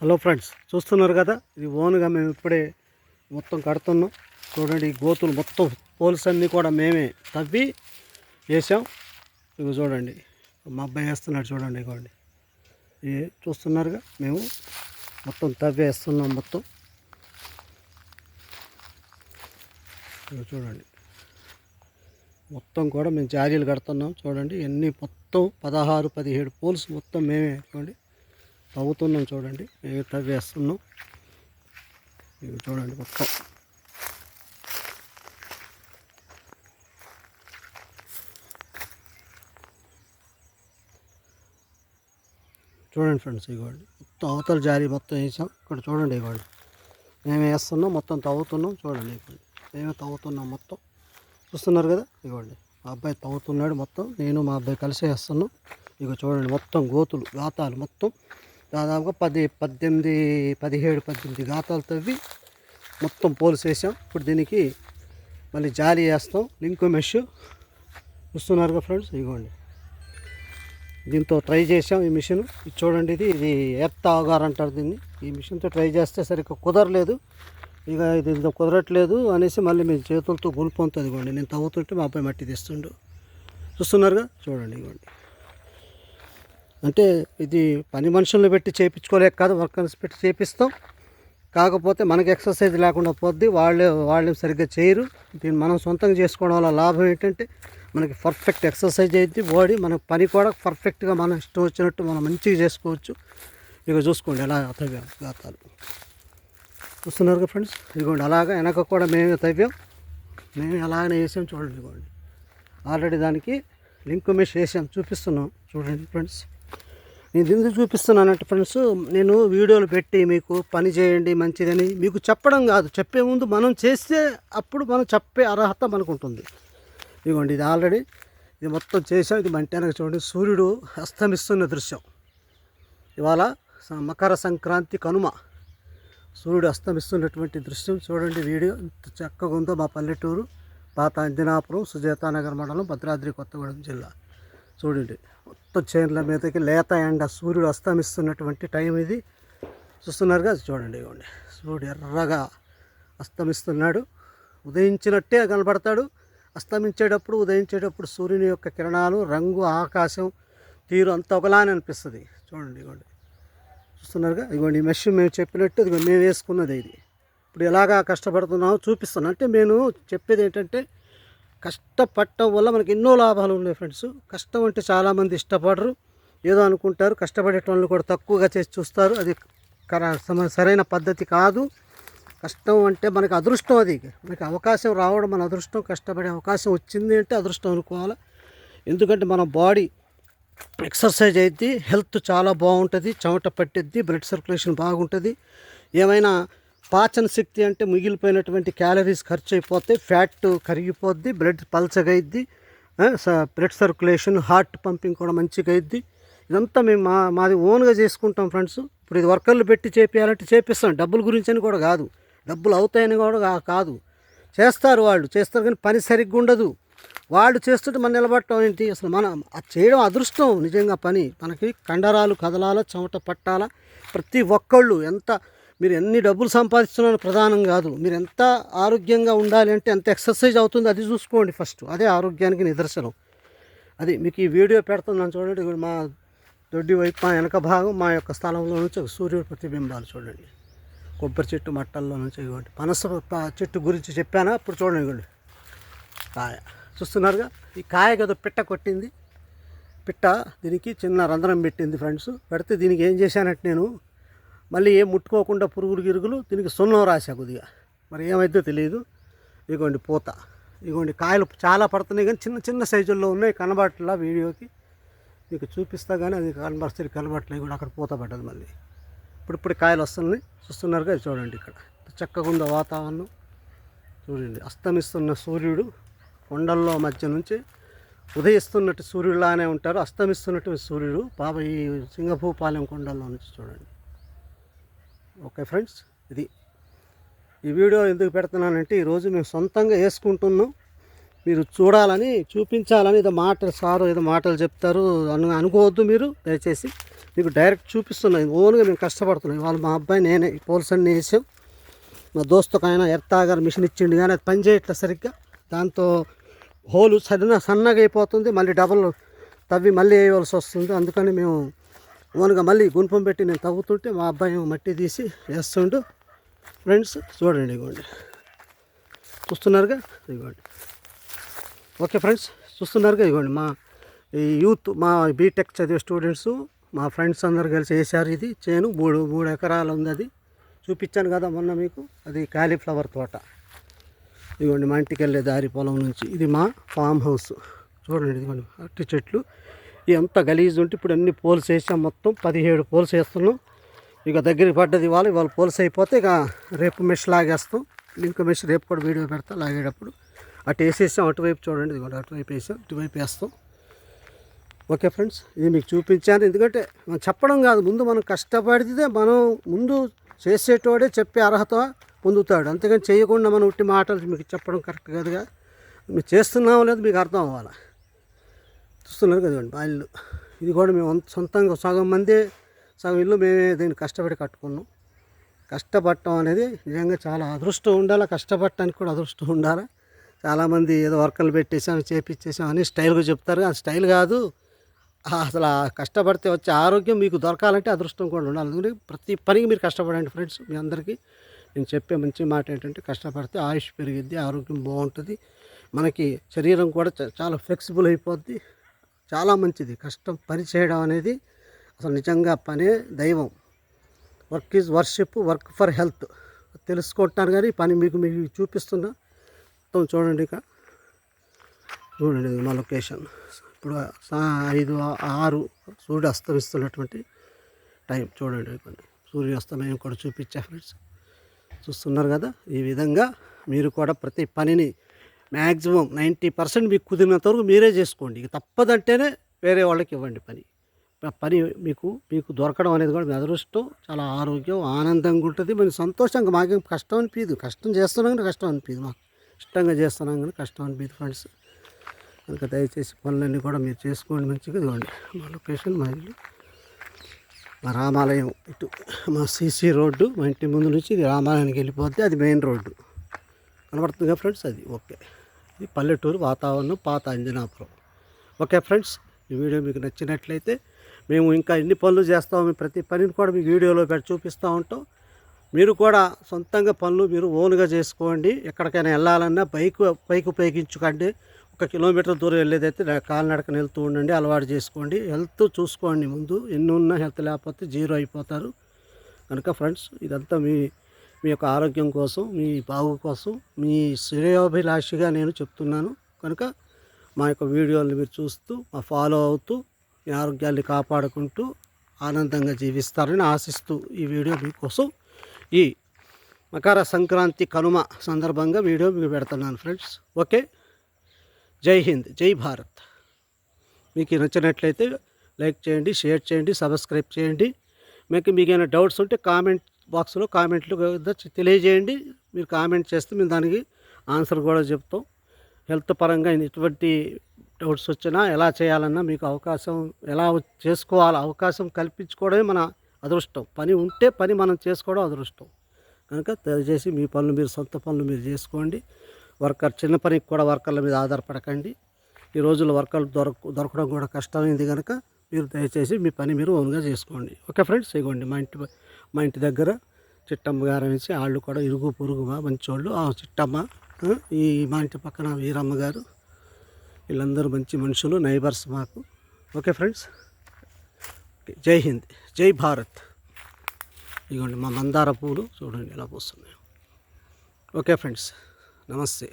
Hello friends చూస్తున్నారు కదా? ఇది ఓన్గా మేము ఇప్పుడే మొత్తం కడుతున్నాం. చూడండి ఈ గోతులు మొత్తం పోల్స్ అన్నీ కూడా మేమే తవ్వి వేసాం. ఇవి చూడండి మా అబ్బాయి వేస్తున్నాడు చూడండి ఇవ్వండి ఇవి చూస్తున్నారుగా? మేము మొత్తం తవ్వి వేస్తున్నాం మొత్తం. ఇవి చూడండి మొత్తం కూడా మేము జాలీలు కడుతున్నాం. చూడండి ఎన్ని మొత్తం పదహారు పదిహేడు పోల్స్ మొత్తం మేమే చూడండి. తవ్వుతున్నాం చూడండి. మేమే తవ్వేస్తున్నాం ఇవి చూడండి మొత్తం. చూడండి ఫ్రెండ్స్ ఇవ్వండి మొత్తం అవతల జారీ మొత్తం వేసాం. ఇక్కడ చూడండి ఇవ్వండి మేము వేస్తున్నాం మొత్తం తవ్వుతున్నాం. చూడండి ఇవ్వండి మేమే తవ్వుతున్నాం మొత్తం. చూస్తున్నారు కదా ఇవ్వండి మా అబ్బాయి తవ్వుతున్నాడు మొత్తం. నేను మా అబ్బాయి కలిసి వేస్తున్నాం. ఇక చూడండి మొత్తం గోతులు గాతాలు మొత్తం. దాదాపుగా పది పద్దెనిమిది పదిహేడు పద్దెనిమిది గాతాలు తవ్వి మొత్తం పోల్స్ వేసాం. ఇప్పుడు దీనికి మళ్ళీ జాలి వేస్తాం లింక్ మెష్ చూస్తున్నారుగా ఫ్రెండ్స్? ఇదిగోండి. దీంతో ట్రై చేసాం ఈ మిషన్. ఇది చూడండి ఇది ఇది ఎర్త్ అవగారు అంటారు దీన్ని. ఈ మిషన్తో ట్రై చేస్తే సరిగ్గా కుదరలేదు. ఇక ఇది ఇంత కుదరట్లేదు అనేసి మళ్ళీ మీ చేతులతో గుల్పొంతుంది ఇవ్వండి నేను తవ్వుతుంటే మా అబ్బాయి మట్టి తెస్తుండు. చూస్తున్నారుగా చూడండి ఇవ్వండి అంటే ఇది పని మనుషులను పెట్టి చేయించుకోలేక కాదు వర్కర్స్ పెట్టి చేపిస్తాం. కాకపోతే మనకి ఎక్సర్సైజ్ లేకుండా పోద్ది వాళ్ళే వాళ్ళు సరిగ్గా చేయరు. దీన్ని మనం సొంతంగా చేసుకోవడం వల్ల లాభం ఏంటంటే మనకి పర్ఫెక్ట్ ఎక్సర్సైజ్ అయితే బాడీ మన పని కూడా పర్ఫెక్ట్గా మనం ఇష్టం వచ్చినట్టు మనం మంచిగా చేసుకోవచ్చు. ఇక చూసుకోండి ఎలా తవ్వాం గాతాలు చూస్తున్నారు కదా ఫ్రెండ్స్? ఇదిగోండి అలాగా వెనక కూడా మేమే తవ్వాం. మేము అలాగనే వేసాం చూడండి ఇదిగోండి. ఆల్రెడీ దానికి లింక్ మెష్ వేసాం చూపిస్తున్నాం. చూడండి ఫ్రెండ్స్. నేను ఎందుకు చూపిస్తున్నానంటే ఫ్రెండ్స్ నేను వీడియోలు పెట్టి మీకు పని చేయండి మంచిదని మీకు చెప్పడం కాదు. చెప్పే ముందు మనం చేస్తే అప్పుడు మనం చెప్పే అర్హత మనకు ఉంటుంది. ఇదిగోండి ఇది ఆల్రెడీ ఇది మొత్తం చేసాం ఇది మంటానికి చూడండి. సూర్యుడు అస్తమిస్తున్న దృశ్యం. ఇవాళ మకర సంక్రాంతి కనుమ. సూర్యుడు అస్తమిస్తున్నటువంటి దృశ్యం చూడండి వీడియో. ఎంత చక్కగా ఉందో మా పల్లెటూరు పాత అంజనాపురం సుజాతానగర్ మండలం భద్రాద్రి కొత్తగూడెం జిల్లా. చూడండి. మొత్తం చేనుల మీదకి లేత ఎండ సూర్యుడు అస్తమిస్తున్నటువంటి టైం ఇది. చూస్తున్నారుగా చూడండి ఇవ్వండి సూర్యుడు ఎర్రగా అస్తమిస్తున్నాడు. ఉదయించినట్టే కనబడతాడు. అస్తమించేటప్పుడు ఉదయించేటప్పుడు సూర్యుని యొక్క కిరణాలు రంగు ఆకాశం తీరు అంత ఒకలానే అనిపిస్తుంది. చూడండి ఇవ్వండి చూస్తున్నారుగా ఇదిగోండి ఈ మెష్ మేము చెప్పినట్టు ఇదిగో మేము వేసుకున్నది ఇది. ఇప్పుడు ఎలాగా కష్టపడుతున్నామో చూపిస్తున్నాను అంటే నేను చెప్పేది ఏంటంటే కష్టపడటం వల్ల మనకి ఎన్నో లాభాలు ఉన్నాయి ఫ్రెండ్స్. కష్టం అంటే చాలామంది ఇష్టపడరు. ఏదో అనుకుంటారు. కష్టపడేటోళ్ళు కూడా తక్కువగా చేసి చూస్తారు. అది సరైన పద్ధతి కాదు. కష్టం అంటే మనకి అదృష్టం అది. మనకి అవకాశం రావడం మన అదృష్టం. కష్టపడే అవకాశం వచ్చింది అంటే అదృష్టం అనుకోవాలి. ఎందుకంటే మన బాడీ ఎక్సర్సైజ్ అయితే హెల్త్ చాలా బాగుంటుంది. చెమట పట్టిద్ది. బ్లడ్ సర్క్యులేషన్ బాగుంటుంది. ఏమైనా పాచన శక్తి అంటే మిగిలిపోయినటువంటి క్యాలరీస్ ఖర్చు అయిపోతాయి ఫ్యాట్ కరిగిపోద్ది బ్లడ్ పల్చగా బ్లడ్ సర్క్యులేషన్ హార్ట్ పంపింగ్ కూడా మంచిగా అయిద్ది ఇదంతా మేము మా మాది ఓన్గా చేసుకుంటాం ఫ్రెండ్స్ ఇప్పుడు ఇది వర్కర్లు పెట్టి చేపించాలంటే చేపిస్తాం. డబ్బుల గురించి అని కూడా కాదు. డబ్బులు అవుతాయని కూడా కాదు. చేస్తారు వాళ్ళు. చేస్తారు కానీ పని సరిగ్గా ఉండదు వాళ్ళు చేస్తుంటే మనం నిలబడటం ఏంటి? అసలు మనం అది చేయడం అదృష్టం. నిజంగా పని. మనకి కండరాలు కదలాల చెమట పట్టాల? ప్రతి ఒక్కళ్ళు ఎంత మీరు ఎన్ని డబ్బులు సంపాదిస్తున్నారో ప్రధానం కాదు. మీరు ఎంత ఆరోగ్యంగా ఉండాలి అంటే ఎంత ఎక్సర్సైజ్ అవుతుంది అది చూసుకోండి ఫస్ట్. అదే ఆరోగ్యానికి నిదర్శనం. అది మీకు ఈ వీడియో పెడుతున్నాను చూడండి. మా దొడ్డి వైపు మా వెనక భాగం మా యొక్క స్థలంలో నుంచి ఒక సూర్యుడు ప్రతిబింబాలు చూడండి. కొబ్బరి చెట్టు మట్టల్లో నుంచి ఇవ్వండి పనస చెట్టు గురించి చెప్పానా? అప్పుడు చూడండి ఇవ్వండి కాయ. చూస్తున్నారుగా? ఈ కాయ కదా పిట్ట కొట్టింది. పిట్ట దీనికి చిన్న రంధ్రం పెట్టింది ఫ్రెండ్స్. పెడితే దీనికి ఏం చేశానంటే నేను మళ్ళీ ఏం ముట్టుకోకుండా పురుగులు గిరుగులు దీనికి సున్నం రాశా కొద్దిగా. మరి ఏమైందో తెలియదు. ఇదిగోండి పూత. ఇదిగోండి కాయలు చాలా పడుతున్నాయి కానీ చిన్న చిన్న సైజుల్లో ఉన్నాయి కనబడట్లా వీడియోకి. మీకు చూపిస్తా కానీ అది కనబడుతుంది కనబడట్లేదు కూడా అక్కడ పూత పడ్డది మళ్ళీ. ఇప్పుడు ఇప్పుడు కాయలు వస్తున్నాయి. చూస్తున్నారుగా చూడండి ఇక్కడ. చక్కగా ఉందో వాతావరణం. చూడండి అస్తమిస్తున్న సూర్యుడు కొండల్లో మధ్య నుంచి ఉదయిస్తున్నట్టు సూర్యుడిలానే ఉంటారు. అస్తమిస్తున్నట్టు సూర్యుడు. పాప ఈ సింగపూపాలెం కొండల్లో నుంచి చూడండి. ఓకే ఫ్రెండ్స్ ఇది. ఈ వీడియో ఎందుకు పెడుతున్నానంటే ఈరోజు మేము సొంతంగా వేసుకుంటున్నాం. మీరు చూడాలని చూపించాలని ఏదో మాటలు సారు ఏదో మాటలు చెప్తారు అను అనుకోవద్దు మీరు దయచేసి. మీకు డైరెక్ట్ చూపిస్తున్నాయి ఓన్గా మేము కష్టపడుతున్నాం. వాళ్ళు మా అబ్బాయి నేనే పోల్సన్ని పోల్స్ వేసాం. మా దోస్తుకు ఆయన ఎర్తాగారు మిషన్ ఇచ్చిండు కానీ అది పని చేయట్లేదు సరిగ్గా. దాంతో హోలు సన్న సన్నగా అయిపోతుంది మళ్ళీ డబల్ తవ్వి మళ్ళీ వేయవలసి వస్తుంది. అందుకని మేము ఓన్గా మళ్ళీ గుణపం పెట్టి నేను తవ్వుతుంటే మా అబ్బాయి మట్టి తీసి వేస్తుండు. ఫ్రెండ్స్ చూడండి ఇగోండి. చూస్తున్నారుగా? ఇగోండి. ఓకే ఫ్రెండ్స్ చూస్తున్నారుగా ఇగోండి. మా ఈ యూత్ మా బీటెక్ చదివే స్టూడెంట్స్ మా ఫ్రెండ్స్ అందరు కలిసి వేసారు ఇది చేను మూడు మూడు ఎకరాలు ఉంది అది. చూపించాను కదా మొన్న మీకు అది కాలీఫ్లవర్ తోట. ఇదిగోండి మా ఇంటికి వెళ్ళే దారి పొలం నుంచి. ఇది మా ఫామ్ హౌస్. చూడండి ఇదిగోండి అట్టి చెట్లు. ఎంత గలీజ్ ఉంటే ఇప్పుడు అన్ని పోల్స్ వేసాం మొత్తం పదిహేడు పోల్స్ వేస్తున్నాం. ఇక దగ్గరికి పడ్డది ఇవాళ ఇవాళ పోల్స్ అయిపోతే ఇక రేపు మెష్ లాగేస్తాం. ఇంకో మెష్ రేపు కూడా వీడియో పెడతా లాగేటప్పుడు. అటు వేసేసాం అటువైపు చూడండి ఇదిగోండి అటువైపు వేసాం ఇటువైపు వేస్తాం. ఓకే ఫ్రెండ్స్ ఇది మీకు చూపించాను. ఎందుకంటే మనం చెప్పడం కాదు ముందు మనం కష్టపడితే మనం ముందు చేసేటోడే చెప్పే అర్హత పొందుతాడు. అంతేగాని చేయకుండా మనం ఉట్టి మాటలు మీకు చెప్పడం కరెక్ట్ కాదుగా. మీరు చేస్తున్నామో లేదు మీకు అర్థం అవ్వాలి? చూస్తున్నారు కదండి మా ఇల్లు ఇది కూడా మేము సొంతంగా సగం మంది సగం ఇల్లు మేమే దీన్ని కష్టపడి కట్టుకున్నాం. కష్టపడటం అనేది నిజంగా చాలా అదృష్టం ఉండాలి? కష్టపడటానికి కూడా అదృష్టం ఉండాలి? చాలామంది ఏదో వర్కర్లు పెట్టేసాం చేపించేసాం అని స్టైల్గా చెప్తారు. అది స్టైల్ కాదు. అసలు ఆ కష్టపడితే వచ్చే ఆరోగ్యం మీకు దొరకాలంటే అదృష్టం కూడా ఉండాలి. అందుకని ప్రతి పనికి మీరు కష్టపడండి ఫ్రెండ్స్ మీ అందరికీ. నేను చెప్పే మంచి మాట ఏంటంటే కష్టపడితే ఆయుష్ పెరిగిద్ది ఆరోగ్యం బాగుంటుంది. మనకి శరీరం కూడా చాలా ఫ్లెక్సిబుల్ అయిపోద్ది. చాలా మంచిది. కష్టం పని చేయడం అనేది అసలు నిజంగా పనే దైవం. Work is worship work for health. తెలుసుకుంటున్నాను కానీ పని మీకు మీకు చూపిస్తున్నా. మొత్తం చూడండి ఇక. చూడండి మా లొకేషన్. ఇప్పుడు ఐదు ఆరు సూర్యుడు అస్తమిస్తున్నటువంటి టైం. చూడండి కొన్ని సూర్యాస్తమయం కూడా చూపించా ఫ్రెండ్స్. చూస్తున్నారు కదా? ఈ విధంగా మీరు కూడా ప్రతి పనిని మ్యాక్సిమం నైంటీ పర్సెంట్ మీకు కుదిరినంత వరకు మీరే చేసుకోండి. ఇక తప్పదంటేనే వేరే వాళ్ళకి ఇవ్వండి పని. పని మీకు మీకు దొరకడం అనేది కూడా మీ అదృష్టం. చాలా ఆరోగ్యం ఆనందంగా ఉంటుంది. మన సంతోషంగా మాకేం కష్టం అనిపించదు కష్టం చేస్తున్నాం కానీ కష్టం అనిపించదు మాకు. ఇష్టంగా చేస్తున్నాం కానీ కష్టం అనిపించదు ఫ్రెండ్స్. కనుక దయచేసి పనులన్నీ కూడా మీరు చేసుకోండి మంచిగా. ఇదిగోండి మా లొకేషన్ మా ఇల్లు. మా రామాలయం ఇటు మా సీసీ రోడ్డు మా ఇంటి ముందు నుంచి ఇది రామాలయానికి వెళ్ళిపోతే అది మెయిన్ రోడ్డు. కనబడుతుందిగా ఫ్రెండ్స్? అది ఓకే. ఇది పల్లెటూరు వాతావరణం పాత అంజనాపురం. ఓకే ఫ్రెండ్స్ ఈ వీడియో మీకు నచ్చినట్లయితే మేము ఇంకా ఎన్ని పనులు చేస్తాము ప్రతి పనిని కూడా మీకు వీడియోలో పెట్టి చూపిస్తూ ఉంటాం. మీరు కూడా సొంతంగా పనులు మీరు ఓన్గా చేసుకోండి. ఎక్కడికైనా వెళ్ళాలన్నా బైక్ బైక్ ఉపయోగించుకోండి. ఒక కిలోమీటర్ దూరం వెళ్ళేదైతే కాలినడకన వెళ్తూ ఉండండి అలవాటు చేసుకోండి. హెల్త్ చూసుకోండి ముందు. ఎన్ని ఉన్నా హెల్త్ లేకపోతే జీరో అయిపోతారు. కనుక ఫ్రెండ్స్ ఇదంతా మీ మీ యొక్క ఆరోగ్యం కోసం మీ బాగు కోసం మీ శ్రేయోభిలాషిగా నేను చెప్తున్నాను. కనుక మా యొక్క వీడియోలు మీరు చూస్తూ మా ఫాలో అవుతూ మీ ఆరోగ్యాన్ని కాపాడుకుంటూ ఆనందంగా జీవిస్తారని ఆశిస్తూ ఈ వీడియో మీకోసం ఈ మకర సంక్రాంతి కనుమ సందర్భంగా వీడియో మీకు పెడుతున్నాను ఫ్రెండ్స్. ఓకే? జై హింద్ జై భారత్. మీకు నచ్చినట్లయితే లైక్ చేయండి షేర్ చేయండి సబ్స్క్రైబ్ చేయండి. మీకు మీకు ఏమైనా డౌట్స్ ఉంటే కామెంట్ బాక్స్లో కామెంట్లు తెలియజేయండి. మీరు కామెంట్ చేస్తే మేము దానికి ఆన్సర్ కూడా చెప్తాం. హెల్త్ పరంగా ఎటువంటి డౌట్స్ వచ్చినా ఎలా చేయాలన్నా మీకు అవకాశం ఎలా చేసుకోవాలో అవకాశం కల్పించుకోవడమే మన అదృష్టం. పని ఉంటే పని మనం చేసుకోవడం అదృష్టం. కనుక దయచేసి మీ పనులు మీరు సొంత పనులు మీరు చేసుకోండి. వర్కర్ చిన్న పనికి కూడా వర్కర్ల మీద ఆధారపడకండి. ఈ రోజుల్లో వర్కర్లు దొరక దొరకడం కూడా కష్టమైంది కనుక మీరు దయచేసి మీ పని మీరు ఓన్గా చేసుకోండి. ఓకే ఫ్రెండ్స్ ఇవ్వండి మా ఇంటి మా ఇంటి దగ్గర చిట్టమ్మ గారు అనేసి వాళ్ళు కూడా ఇరుగు పొరుగు మంచోళ్ళు. ఆ చిట్టమ్మ ఈ మా ఇంటి పక్కన వీరమ్మ గారు వీళ్ళందరూ మంచి మనుషులు నైబర్స్ మాకు. Okay friends? జై హింద్ జై భారత్. ఇదిగోండి మా మందార పూలు చూడండి ఎలా పూస్తున్నాయి. ఓకే ఫ్రెండ్స్ నమస్తే.